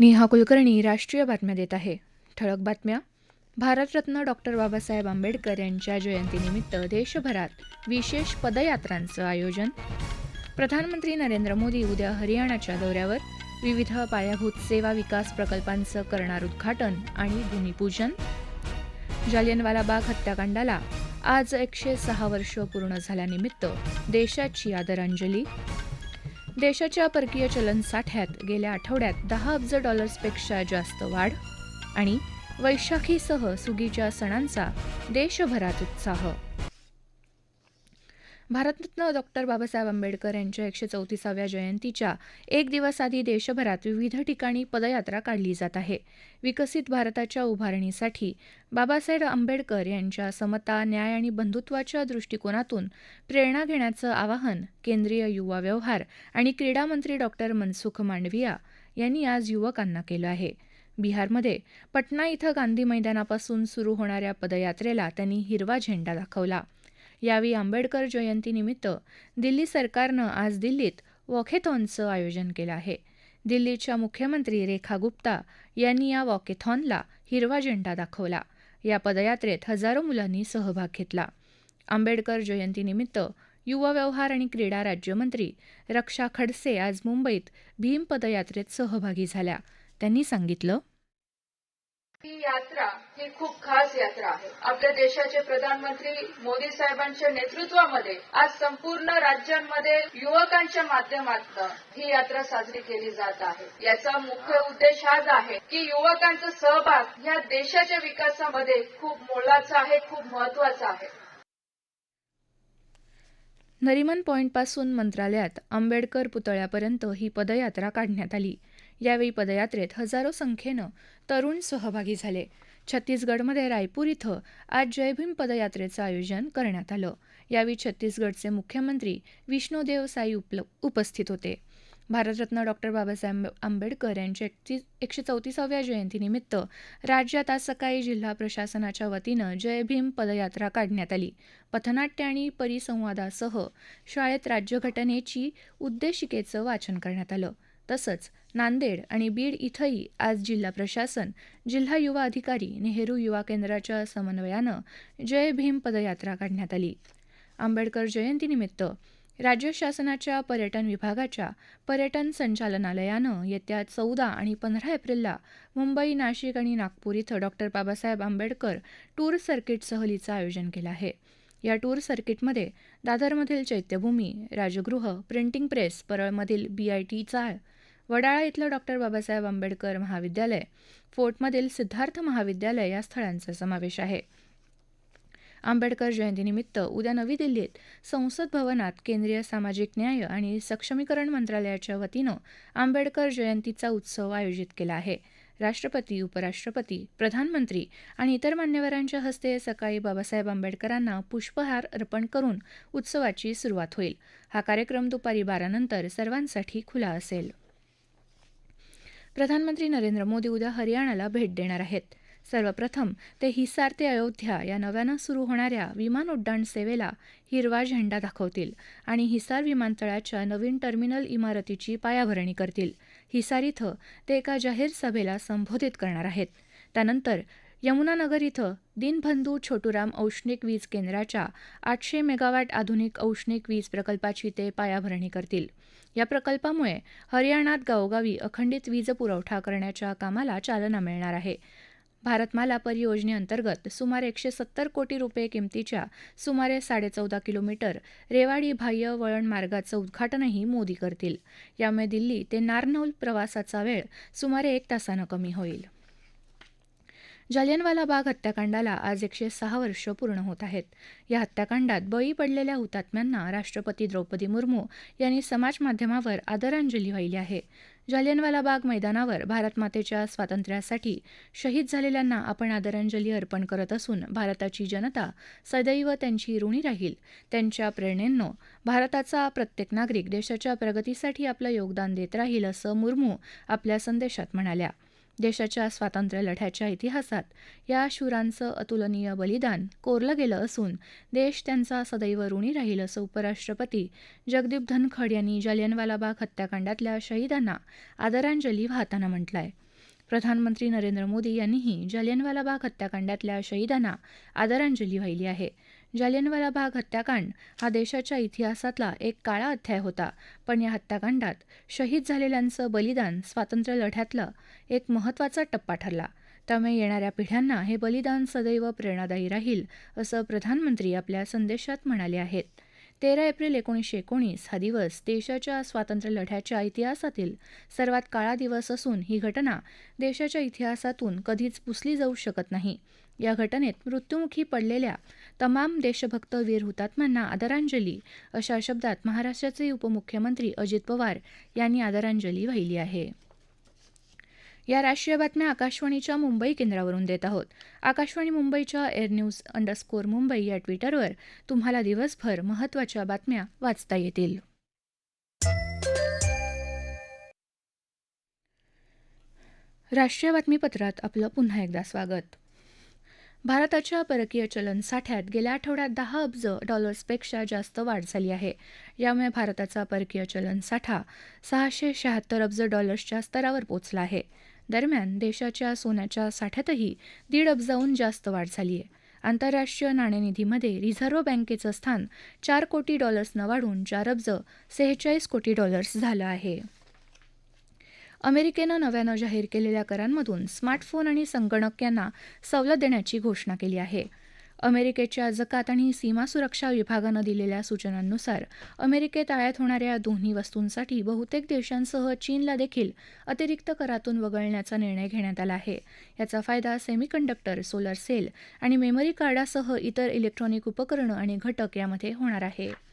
नेहा कुलकर्णी राष्ट्रीय बातम्या देत आहे. ठळक बातम्या. भारतरत्न डॉक्टर बाबासाहेब आंबेडकर यांच्या जयंतीनिमित्त देशभरात विशेष पदयात्रांचं आयोजन. प्रधानमंत्री नरेंद्र मोदी उद्या हरियाणाच्या दौऱ्यावर. विविध पायाभूत सेवा विकास प्रकल्पांचं करणार उद्घाटन आणि भूमिपूजन. जालियनवाला बाग हत्याकांडाला आज एकशे सहा वर्ष पूर्ण झाल्यानिमित्त देशाची आदरांजली. देशाच्या परकीय चलन साठ्यात गेल्या आठवड्यात दहा अब्ज डॉलर्सपेक्षा जास्त वाढ आणि वैशाखीसह सुगीच्या सणांचा देशभरात उत्साह. भारतरत्न डॉक्टर बाबासाहेब आंबेडकर यांच्या एकशे चौतीसाव्या जयंतीच्या एक दिवस आधी देशभरात विविध ठिकाणी पदयात्रा काढली जात आहे. विकसित भारताच्या उभारणीसाठी बाबासाहेब आंबेडकर यांच्या समता न्याय आणि बंधुत्वाच्या दृष्टिकोनातून प्रेरणा घेण्याचं आवाहन केंद्रीय युवा व्यवहार आणि क्रीडा मंत्री डॉक्टर मनसुख मांडविया यांनी आज युवकांना केलं आहे. बिहारमध्ये पटना इथं गांधी मैदानापासून सुरू होणाऱ्या पदयात्रेला त्यांनी हिरवा झेंडा दाखवला. यावेळी आंबेडकर जयंतीनिमित्त दिल्ली सरकारनं आज दिल्लीत वॉकेथॉनचं आयोजन केलं आहे. दिल्लीच्या मुख्यमंत्री रेखा गुप्ता यांनी या वॉकेथॉनला हिरवा झेंडा दाखवला. या पदयात्रेत हजारो मुलांनी सहभाग घेतला. आंबेडकर जयंतीनिमित्त युवा व्यवहार आणि क्रीडा राज्यमंत्री रक्षा खडसे आज मुंबईत भीम पदयात्रेत सहभागी झाल्या. त्यांनी सांगितलं ही यात्रा ही खूप खास यात्रा आहे. आपल्या देशाचे प्रधानमंत्री मोदी साहेबांच्या नेतृत्वामध्ये आज संपूर्ण राज्यांमध्ये युवकांच्या माध्यमातून ही यात्रा साजरी केली जात आहे. याचा मुख्य उद्देश हाच आहे की युवकांचा सहभाग या देशाच्या विकासामध्ये खूप मोलाचा आहे खूप महत्त्वाचा आहे. नरिमन पॉईंटपासून मंत्रालयात आंबेडकर पुतळ्यापर्यंत ही पदयात्रा काढण्यात आली. यावेळी पदयात्रेत हजारो संख्येनं तरुण सहभागी झाले. छत्तीसगडमध्ये रायपूर इथं आज जयभीम पदयात्रेचं आयोजन करण्यात आलं. यावेळी छत्तीसगडचे मुख्यमंत्री विष्णुदेव साई उपल उपस्थित होते. भारतरत्न डॉक्टर बाबासाहेब आंबेडकर यांच्या एकतीस एकशे चौतीसाव्या जयंतीनिमित्त राज्यात आज सकाळी जिल्हा प्रशासनाच्या वतीनं जयभीम पदयात्रा काढण्यात आली. पथनाट्य आणि परिसंवादासह शाळेत राज्यघटनेची उद्देशिकेचं वाचन करण्यात आलं. तसंच नांदेड आणि बीड इथंही आज जिल्हा प्रशासन जिल्हा युवा अधिकारी नेहरू युवा केंद्राच्या समन्वयानं जय भीम पदयात्रा काढण्यात आली. आंबेडकर जयंतीनिमित्त राज्य शासनाच्या पर्यटन विभागाच्या पर्यटन संचालनालयानं येत्या चौदा आणि पंधरा एप्रिलला मुंबई नाशिक आणि नागपूर इथं doctor Babasaheb Ambedkar tour circuit सहलीचं आयोजन केलं आहे. या टूर सर्किटमध्ये दादरमधील चैत्यभूमी राजगृह प्रिंटिंग प्रेस परळमधील बीआयटी चाळ वडाळा इथलं डॉक्टर बाबासाहेब आंबेडकर महाविद्यालय फोर्टमधील सिद्धार्थ महाविद्यालय या स्थळांचा समावेश आहे. आंबेडकर जयंतीनिमित्त उद्या नवी दिल्लीत संसद भवनात केंद्रीय सामाजिक न्याय आणि सक्षमीकरण मंत्रालयाच्या वतीनं आंबेडकर जयंतीचा उत्सव आयोजित केला आहे. राष्ट्रपती उपराष्ट्रपती प्रधानमंत्री आणि इतर मान्यवरांच्या हस्ते सकाळी बाबासाहेब आंबेडकरांना पुष्पहार अर्पण करून उत्सवाची सुरुवात होईल. हा कार्यक्रम दुपारी बारानंतर सर्वांसाठी खुला असेल. प्रधानमंत्री नरेंद्र मोदी उद्या हरियाणाला भेट देणार आहेत. सर्वप्रथम ते हिसार ते अयोध्या या नव्यानं सुरू होणाऱ्या विमान उड्डाण सेवेला हिरवा झेंडा दाखवतील आणि हिसार विमानतळाच्या नवीन टर्मिनल इमारतीची पायाभरणी करतील. हिसार इथं ते एका जाहीर सभेला संबोधित करणार आहेत. त्यानंतर यमुनानगर इथं दिनबंधू छोटूराम औष्णिक वीज केंद्राच्या आठशे मेगावॅट आधुनिक औष्णिक वीज प्रकल्पाची ते पायाभरणी करतील. या प्रकल्पामुळे हरियाणात गावोगावी अखंडित वीज पुरवठा करण्याच्या कामाला चालना मिळणार आहे. भारतमाला परियोजनेअंतर्गत सुमारे एकशे सत्तर कोटी रुपये किमतीच्या सुमारे साडेचौदा किलोमीटर रेवाडी बाह्य वळण मार्गाचं उद्घाटनही मोदी करतील. यामुळे दिल्ली ते नारनौल प्रवासाचा वेळ सुमारे एक तासानं कमी होईल. जालियनवाला बाग हत्याकांडाला आज एकशे सहा वर्ष पूर्ण होत आहेत. या हत्याकांडात बळी पडलेल्या हुतात्म्यांना राष्ट्रपती द्रौपदी मुर्मू यांनी समाजमाध्यमावर आदरांजली वाहिली आहे. जालियनवाला बाग मैदानावर भारतमातेच्या स्वातंत्र्यासाठी शहीद झालेल्यांना आपण आदरांजली अर्पण करत असून भारताची जनता सदैव त्यांची ऋणी राहील. त्यांच्या प्रेरणेनं भारताचा प्रत्येक नागरिक देशाच्या प्रगतीसाठी आपलं योगदान देत राहील असं मुर्मू आपल्या संदेशात म्हणाल्या. देशाच्या स्वातंत्र्यलढ्याच्या इतिहासात या शूरांचं अतुलनीय बलिदान कोरलं गेलं असून देश त्यांचा सदैव ऋणी राहील असं उपराष्ट्रपती जगदीप धनखड यांनी जालियनवाला बाग हत्याकांडातल्या शहीदांना आदरांजली वाहताना म्हटलंय. प्रधानमंत्री नरेंद्र मोदी यांनीही जालियनवाला बाग हत्याकांडातल्या शहीदांना आदरांजली वाहिली आहे. जालियनवाला बाग हत्याकांड हा देशाच्या इतिहासातला एक काळा अध्याय होता. पण या हत्याकांडात शहीद झालेल्यांचं बलिदान स्वातंत्र्य लढ्यातलं एक महत्त्वाचा टप्पा ठरला. त्यामुळे येणाऱ्या पिढ्यांना हे बलिदान सदैव प्रेरणादायी राहील असं प्रधानमंत्री आपल्या संदेशात म्हणाले आहेत. तेरा एप्रिल एकोणीसशे एकोणीस हा दिवस देशाच्या स्वातंत्र्य लढ्याच्या इतिहासातील सर्वात काळा दिवस असून ही घटना देशाच्या इतिहासातून कधीच पुसली जाऊ शकत नाही. या घटनेत मृत्युमुखी पडलेल्या तमाम देशभक्त वीर हुतात्म्यांना आदरांजली अशा शब्दात महाराष्ट्राचे उपमुख्यमंत्री अजित पवार यांनी आदरांजली वाहिली आहे. या राष्ट्रीय बातम्या आकाशवाणीच्या मुंबई केंद्रावरून देत आहोत. आकाशवाणी मुंबईच्या एअर न्यूज अंडरस्कोर मुंबई या ट्विटरवर तुम्हाला दिवसभर महत्त्वाच्या बातम्या वाचता येतील. राष्ट्रीय बातमीपत्रात आपलं पुन्हा एकदा स्वागत. भारताच्या परकीय चलन साठ्यात गेल्या आठवड्यात दहा अब्ज डॉलर्सपेक्षा जास्त वाढ झाली आहे. यामुळे भारताचा परकीय चलन साठा सहाशे शहात्तर अब्ज डॉलर्सच्या स्तरावर पोचला आहे. दरम्यान देशाच्या सोन्याच्या साठ्यातही दीड अब्जाहून जास्त वाढ झाली आहे. आंतरराष्ट्रीय नाणेनिधीमध्ये रिझर्व्ह बँकेचं स्थान चार कोटी डॉलर्सनं वाढून चार अब्ज सेहेचाळीस कोटी डॉलर्स झालं आहे. अमेरिकेनं नव्यानं जाहीर केलेल्या करांमधून स्मार्टफोन आणि संगणक यांना सवलत देण्याची घोषणा केली आहे. अमेरिकेच्या जकात आणि सीमा सुरक्षा विभागानं दिलेल्या सूचनांनुसार अमेरिकेत आयात होणाऱ्या दोन्ही वस्तूंसाठी बहुतेक देशांसह चीनला देखील अतिरिक्त करातून वगळण्याचा निर्णय घेण्यात आला आहे. याचा फायदा सेमीकंडक्टर सोलर सेल आणि मेमरी कार्डासह इतर इलेक्ट्रॉनिक उपकरणं आणि घटक यामध्ये होणार आहे.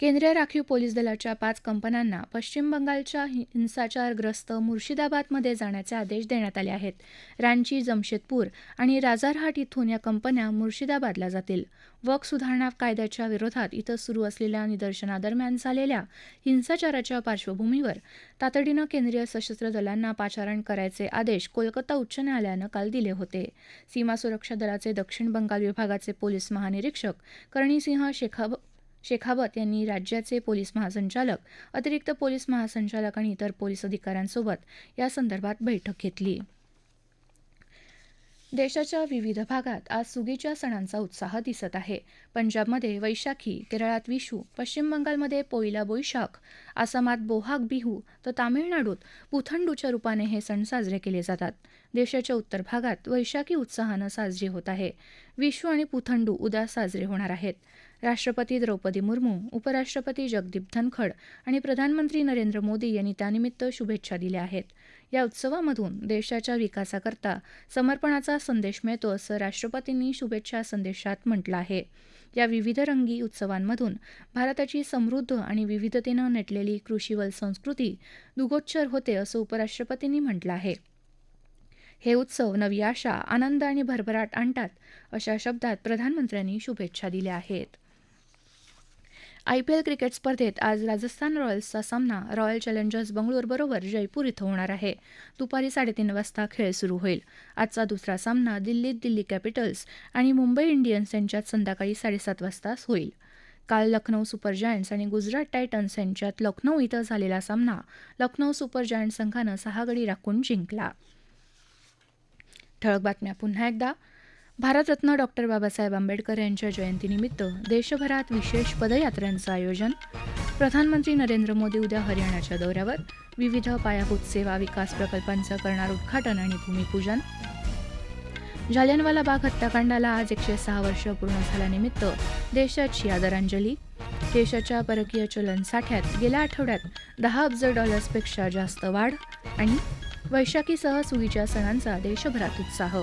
केंद्रीय राखीव पोलीस दलाच्या पाच कंपन्यांना पश्चिम बंगालच्या हिंसाचारग्रस्त मुर्शिदाबादमध्ये जाण्याचे आदेश देण्यात आले आहेत. रांची जमशेदपूर आणि राजारहाट इथून या कंपन्या मुर्शिदाबादला जातील. वक सुधारणा कायद्याच्या विरोधात इथं सुरू असलेल्या निदर्शनादरम्यान झालेल्या हिंसाचाराच्या पार्श्वभूमीवर तातडीनं केंद्रीय सशस्त्र दलांना पाचारण करायचे आदेश कोलकाता उच्च न्यायालयानं काल दिले होते. सीमा सुरक्षा दलाचे दक्षिण बंगाल विभागाचे पोलीस महानिरीक्षक करणीसिंह शेखाब शेखावत यांनी राज्याचे पोलीस महासंचालक अतिरिक्त पोलीस महासंचालक आणि इतर पोलीस अधिकाऱ्यांसोबत या संदर्भात बैठक घेतली. देशाच्या विविध भागात आज सुगीच्या सणांचा उत्साह दिसत आहे. पंजाबमध्ये वैशाखी केरळात विशू पश्चिम बंगालमध्ये पोईला बोईशाख आसामात बोहाग बिहू तर तामिळनाडूत पुथंडूच्या रूपाने हे सण साजरे केले जातात. देशाच्या उत्तर भागात वैशाखी उत्साहानं साजरी होत आहे. विशू आणि पुथंडू उद्या साजरे होणार आहेत. राष्ट्रपती द्रौपदी मुर्मू उपराष्ट्रपती जगदीप धनखड आणि प्रधानमंत्री नरेंद्र मोदी यांनी त्यानिमित्त शुभेच्छा दिल्या आहेत. या उत्सवामधून देशाच्या विकासाकरता समर्पणाचा संदेश मिळतो असं राष्ट्रपतींनी शुभेच्छा संदेशात म्हटलं आहे. या विविध रंगी उत्सवांमधून भारताची समृद्ध आणि विविधतेनं नटलेली कृषीवल संस्कृती दुगोच्चर होते असं उपराष्ट्रपतींनी म्हटलं आहे. हे उत्सव नवी आशा आनंद आणि भरभराट आणतात अशा शब्दात प्रधानमंत्र्यांनी शुभेच्छा दिल्या आहेत. आयपीएल क्रिकेट स्पर्धेत आज राजस्थान रॉयल्सचा सामना रॉयल चॅलेंजर्स बंगळुरूबरोबर जयपूर इथं होणार आहे. दुपारी साडेतीन वाजता खेळ सुरू होईल. आजचा दुसरा सामना दिल्लीत दिल्ली कॅपिटल्स आणि मुंबई इंडियन्स यांच्यात संध्याकाळी साडेसात वाजता होईल. काल लखनौ सुपर जायंट्स आणि गुजरात टायटन्स यांच्यात लखनौ इथं झालेला सामना लखनौ सुपर जायंट्स संघानं सहा गडी राखून जिंकला. ठळक बातम्या पुन्हा एकदा. भारतरत्न डॉक्टर बाबासाहेब आंबेडकर यांच्या जयंतीनिमित्त देशभरात विशेष पदयात्रांचं आयोजन प्रधानमंत्री नरेंद्र मोदी उद्या हरियाणाच्या दौऱ्यावर. विविध पायाभूत सेवा विकास प्रकल्पांचं करणार उद्घाटन आणि भूमिपूजन. जालियनवाला बाग हत्याकांडाला आज एकशे सहा वर्ष पूर्ण झाल्यानिमित्त देशाची आदरांजली. देशाच्या परकीय चलन साठ्यात गेल्या आठवड्यात दहा अब्ज डॉलर्सपेक्षा जास्त वाढ आणि वैशाखीसह सुगीच्या सणांचा देशभरात उत्साह.